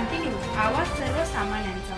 क्रांती news आवाज सर्वसामान्यांचा.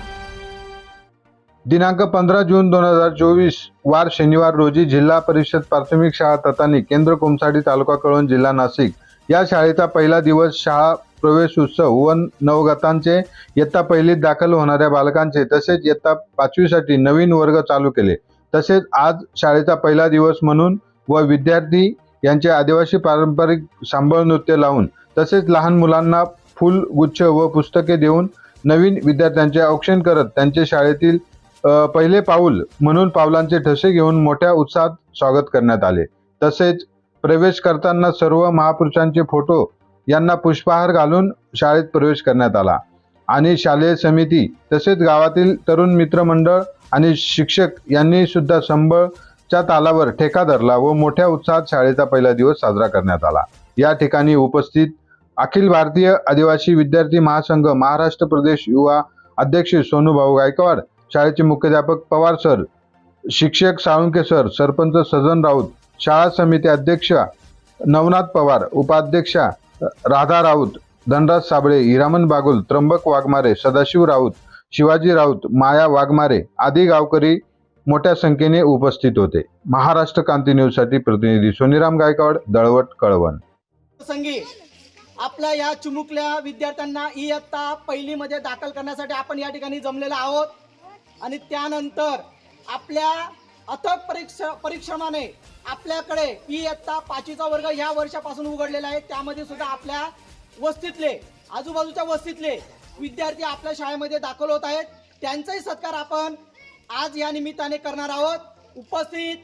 दिनांक पंधरा जून दोन हजार चोवीस वार शनिवार रोजी जिल्हा परिषद प्राथमिक शाळा ततानी केंद्र कोमसाडी तालुका कळवण जिल्हा नाशिक. या शाळेचा पहिला दिवस शाळा प्रवेश उत्सव व नवगतांचे इयत्ता पहिलीत दाखल होणाऱ्या बालकांचे तसेच इयत्ता पाचवीसाठी नवीन वर्ग चालू केले. तसेच आज शाळेचा पहिला दिवस म्हणून व विद्यार्थी यांचे आदिवासी पारंपरिक सांबळ नृत्य लावून तसेच लहान मुलांना फुल गुच्छ व पुस्तके देऊन नवीन विद्यार्थ्यांचे औक्षण करत त्यांचे शाळेतील पहिले पाऊल म्हणून पावलांचे ठसे घेऊन मोठ्या उत्साहात स्वागत करण्यात आले. तसेच प्रवेश करताना सर्व महापुरुषांचे फोटो यांना पुष्पहार घालून शाळेत प्रवेश करण्यात आला. आणि शालेय समिती तसेच गावातील तरुण मित्रमंडळ आणि शिक्षक यांनी सुद्धा संबळच्या तालावर ठेका धरला व मोठ्या उत्साहात शाळेचा पहिला दिवस साजरा करण्यात आला. या ठिकाणी उपस्थित अखिल भारतीय आदिवासी विद्यार्थी महासंघ महाराष्ट्र प्रदेश युवा अध्यक्ष सोनूभाऊ गायकवाड शाळेचे मुख्याध्यापक पवार सर शिक्षक साळुंके सर सरपंच सजन राऊत शाळा समिती अध्यक्ष नवनाथ पवार उपाध्यक्षा राधा राऊत धनराज साबळे हिरामन बागुल त्र्यंबक वाघमारे सदाशिव राऊत शिवाजी राऊत माया वाघमारे आदी गावकरी मोठ्या संख्येने उपस्थित होते. महाराष्ट्र क्रांती न्यूजसाठी प्रतिनिधी सोनीराम गायकवाड दळवट कळवण. आपल्या या चिमुकल्या विद्यार्थ्यांना इयत्ता पहिलीमध्ये दाखल करण्यासाठी आपण या ठिकाणी जमलेलो आहोत. आणि त्यानंतर आपल्या अथक परीक्ष परिश्रमाने आपल्याकडे इयत्ता पाचवीचा वर्ग ह्या वर्षापासून उघडलेला आहे. त्यामध्ये सुद्धा आपल्या वस्तीतले आजूबाजूच्या वस्तीतले विद्यार्थी आपल्या शाळेमध्ये दाखल होत आहेत. त्यांचाही सत्कार आपण आज या निमित्ताने करणार आहोत. उपस्थित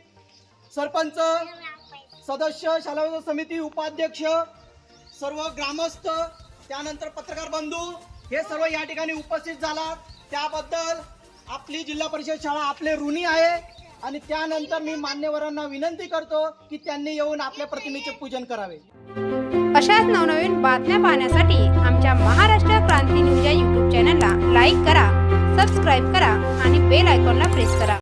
सरपंच सदस्य शाला समिती उपाध्यक्ष सर्व ग्रामस्थ त्यानंतर पत्रकार बंधू हे सर्व या ठिकाणी उपस्थित झाला त्याबद्दल आपली जिल्हा परिषद शाळा आपले ऋणी आहे आणि त्यानंतर मी मान्यवरांना विनंती करतो की त्यांनी येऊन आपल्या प्रतिमेचे पूजन करावे. अशाच नवनवीन बातम्या पाहण्यासाठी आमच्या महाराष्ट्र क्रांती न्यूज या यूट्यूब चॅनलला लाईक करा सबस्क्राईब करा आणि बेल आयकॉनला प्रेस करा.